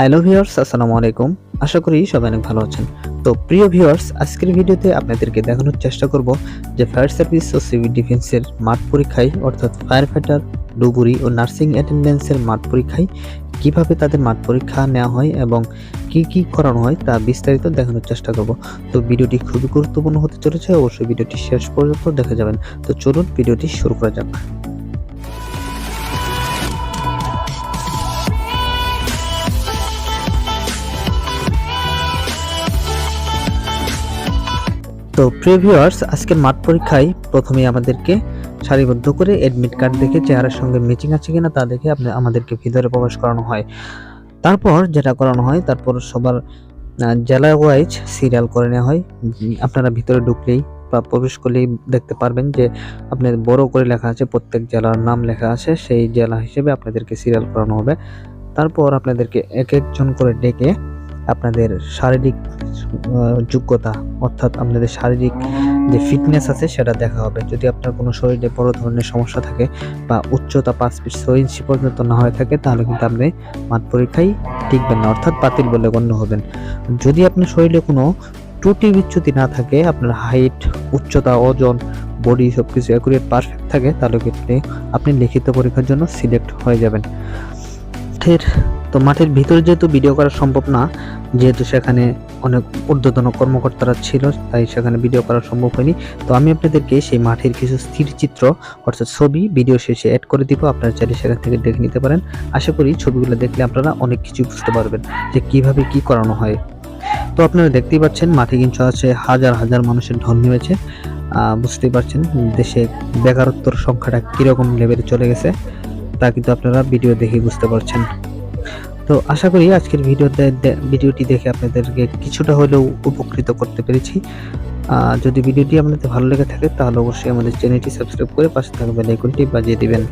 Hello viewers, আসসালামু আলাইকুম। আশা করি সবাই অনেক ভালো আছেন। তো প্রিয় ভিউয়ার্স, আজকের ভিডিওতে আপনাদেরকে দেখানোর চেষ্টা করব যে ফায়ার সার্ভিস ও সিভিল ডিফেন্সের মাঠ পরীক্ষায়, অর্থাৎ ফায়ার ফাইটার ডুবুরি ও নার্সিং অ্যাটেন্ডেন্সের মাঠ পরীক্ষায় কীভাবে তাদের মাঠ পরীক্ষা নেওয়া হয় এবং কি কি করানো হয় তা বিস্তারিত দেখানোর চেষ্টা করব। তো ভিডিওটি খুবই গুরুত্বপূর্ণ হতে চলেছে। অবশ্যই ভিডিওটি শেষ পর্যন্ত দেখা যাবেন। তো চলুন ভিডিওটি শুরু করা যাক। তো প্রিভিউয়ার্স আজকের মাঠ পরীক্ষায় প্রথমেই আমাদেরকে সারিবদ্ধ করে এডমিট কার্ড দেখে চেহারার সঙ্গে ম্যাচিং আছে কিনা তা দেখে আপনি আমাদেরকে ভিতরে প্রবেশ করানো হয়। তারপর যেটা করানো হয়, তারপর সবার জেলা ওয়াইজ সিরিয়াল করে নেওয়া হয়। আপনারা ভিতরে ঢুকলেই বা প্রবেশ করলেই দেখতে পারবেন যে আপনার বড় করে লেখা আছে, প্রত্যেক জেলার নাম লেখা আছে, সেই জেলা হিসেবে আপনাদেরকে সিরিয়াল করানো হবে। তারপর আপনাদেরকে এক একজন করে ডেকে আপনাদের শারীরিক যোগ্যতা, অর্থাৎ আপনাদের শারীরিক যে ফিটনেস আছে সেটা দেখা হবে। যদি আপনার কোনো শরীরে বড় ধরনের সমস্যা থাকে বা উচ্চতা পাঁচ ফিট ছয় ইঞ্চি পর্যন্ত না হয়ে থাকে, তাহলে কিন্তু আপনি মাঠ পরীক্ষায় টিকবেন না, অর্থাৎ বাতিল বলে গণ্য হবেন। যদি আপনার শরীরে কোনো ত্রুটি বিচ্যুতি না থাকে, আপনার হাইট উচ্চতা, ওজন বডি সব কিছু অ্যাকুরেট পারফেক্ট থাকে, তাহলে কিন্তু আপনি লিখিত পরীক্ষার জন্য সিলেক্ট হয়ে যাবেন। মাঠের তো মাঠের ভিতরে যেহেতু ভিডিও করা সম্ভব না, যেহেতু সেখানে অনেক ঊর্ধ্বতন কর্মকর্তারা ছিল, তাই সেখানে ভিডিও করা সম্ভব হয়নি। তো আমি আপনাদেরকে সেই মাঠের কিছু স্থির চিত্র, অর্থাৎ ছবি ভিডিও শেষে অ্যাড করে দিব। আপনারা চাইলে সেখান থেকে দেখে নিতে পারেন। আশা করি ছবিগুলো দেখলে আপনারা অনেক কিছু বুঝতে পারবেন যে কীভাবে কি করানো হয়। তো আপনারা দেখতেই পাচ্ছেন, মাঠে কিন্তু আছে হাজার হাজার মানুষের ঢল নেমেছে। বুঝতেই পারছেন, দেশে বেকারত্বর সংখ্যাটা কীরকম লেভেলে চলে গেছে, তা কিন্তু আপনারা ভিডিও দেখে বুঝতে পারছেন। তো আশা করি আজকের ভিডিওতে ভিডিওটি দেখে আপনাদেরকে কিছুটা হলেও উপকৃত করতে পেরেছি। যদি ভিডিওটি আপনাদের ভালো লেগে থাকে, তাহলে অবশ্যই আমাদের চ্যানেলটি সাবস্ক্রাইব করে পাশে থাকবেন বেল আইকনটি বাজিয়ে দিবেন।